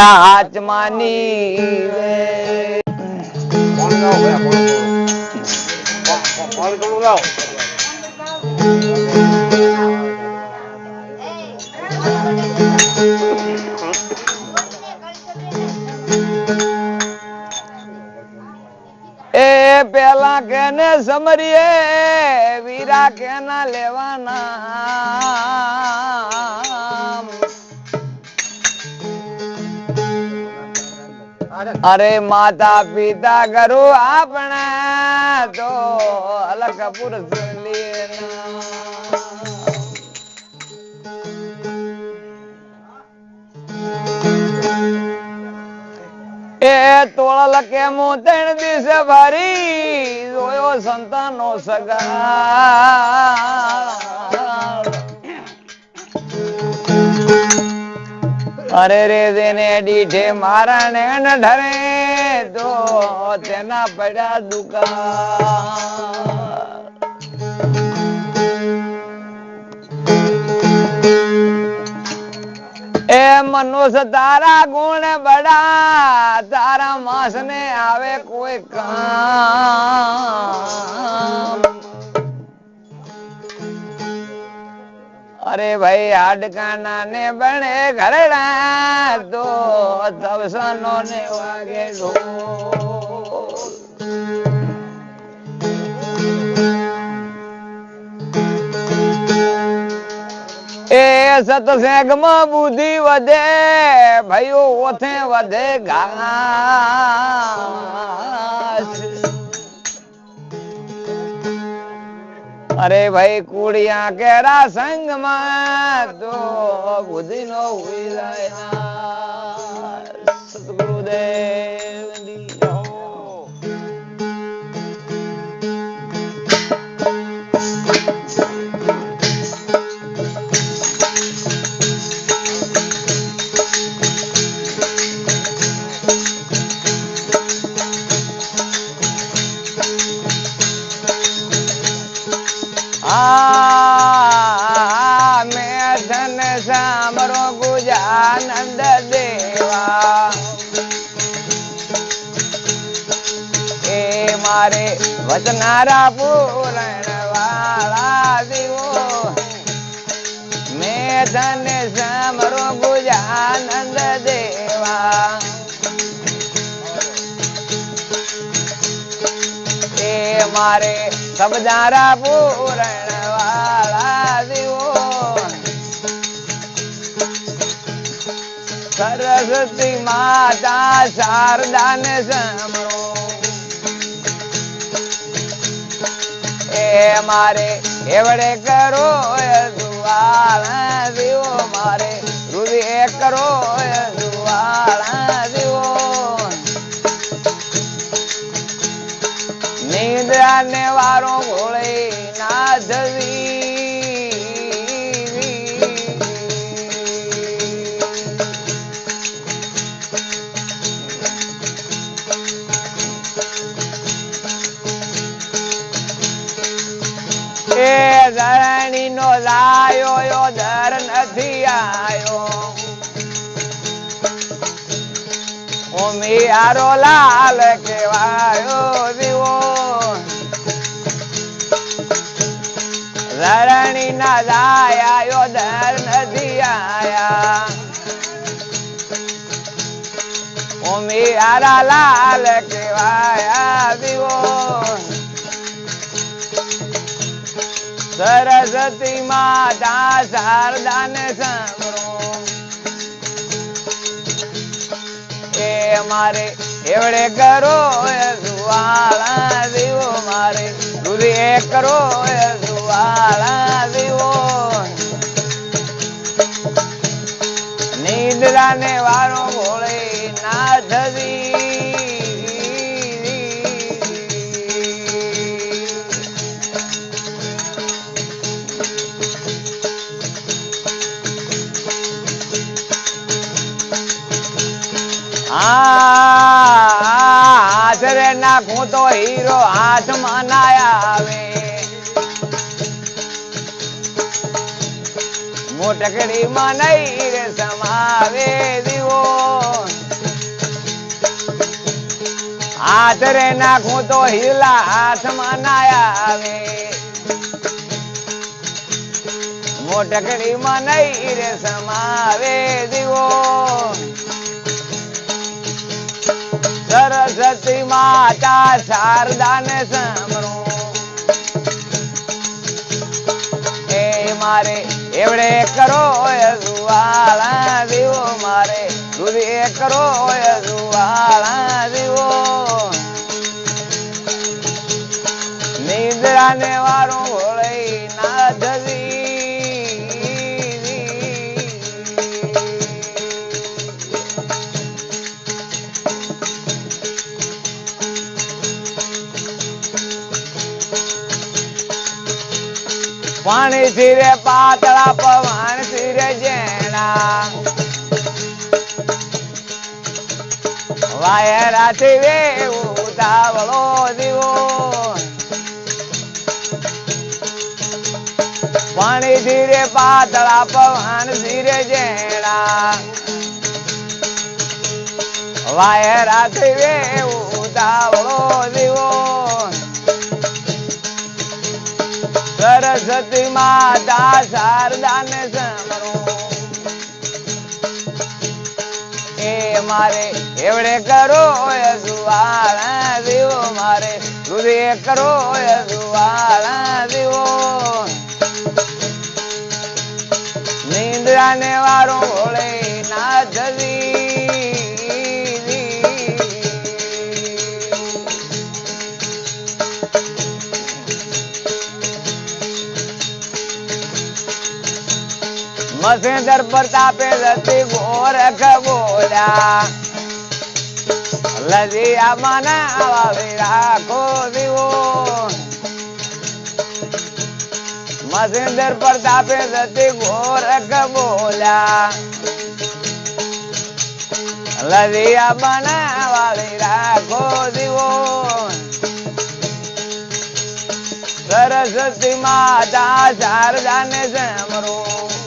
આ હાચમાની રે પાણી લાવો ભાઈ, પાણી. પાણી થોડું લાવો. એ પેલા કેને સમરીએ વીરા કેના લેવાના અરે માતા પિતા કરો આપણા તો અલગ પુરુષ એ તોળલ કે ત્રણ દિવસે ભરી જોયો સંતાનો સગા અરે રે દેને દીઠે મારા ને ઢરે તો તેના પડ્યા દુકા એ મનુષ્ય તારા ગુણ બડા, તારા માસ ને આવે કોઈ કામ. અરે ભાઈ હાડકાના ને બને ઘરડા તો તવસનો ને વાગે એ સતસંગમાં બુદ્ધિ વધે ભાઈઓ ઓથે વધે ઘાસ અરે ભાઈ કુડિયા કેરા સંગમાં તો બુદ્ધિ નો. સદગુરુદેવ. સામરો ગુજાનંદ દેવા. એ મારે વચનારા પૂરણ વાળા દીવો. મેં ધન સામરો ગુજાનંદ દેવા. એ મારે સબજારા પૂરણ સરસ્વતી માતા શારદાને સમરો એ મારે એવડે કરો દુવાળા દીવો મારે રુદે કરો સુવાળા દીવો. નિંદ્રા ને વારો ભોળે ના એ ધરણી નો લાયો યો દર નથી આયો. ઓમી આરો લાલ કેવાયો દીવો રરણી ના દાયા દર નથી આયા. ઓમી આરા લાલ કેવાયા દીવો સરસ્વતી માતા શારદાને સાંભળો. એ મારે એવડે કરો સુવાળા દીવો મારે. દુરે કરો સુવાળા દીવો. નીંદરા ને વારો હાથરે નાખું તો હીરો હાથ મનાયા આવે મોટકડી માં નહીં રે સમાવે દીવો. હાથરે નાખું તો હીલા હાથ મનાયા આવે મોટકડી માં નહીં રે સમાવે દીવો. સરસ્વતી માતા શારદા સમરું એ મારે એવડે કરો સુવાળા દીવો મારે દૂધી કરો સુવાળા દીવો નિદ્રા ને વારું પાણી શિરે, પાતળા પવન શિરે જેણા વાયરાથી વે ઉતાવળો દીવો પાણી ધીરે પાતળા પવન ધીરે જેણા વાયરાથી વે ઉતાવળો દીવો સરસ્વતી માતા શારદા ને એ મારે એવડે કરો યજુવાળા દીવો મારે હૃદય કરો યજુવાળા દીવો. નિંદ્રા ને વારો મસેન્દર પ્રતાપે રતી ગોરખ બોલ્યા. લજિયા મના વાળી રાખો દીવો. મસેન્દર પ્રતાપે રતી ગોરખ બોલ્યા. લજિયા મના વાળી રાખો દીવો. સરસ્વતી માતા શારદા ને સમરું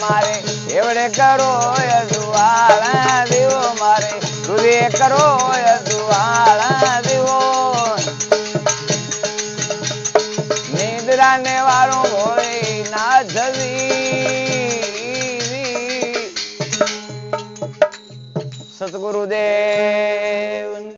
મારે એવડે કરો દુવાળા દેવો મારે હૃદય કરો યજુવાળા દેવો. નિદ્રા ને વાળું હોય ના જવી. સતગુરુદેવ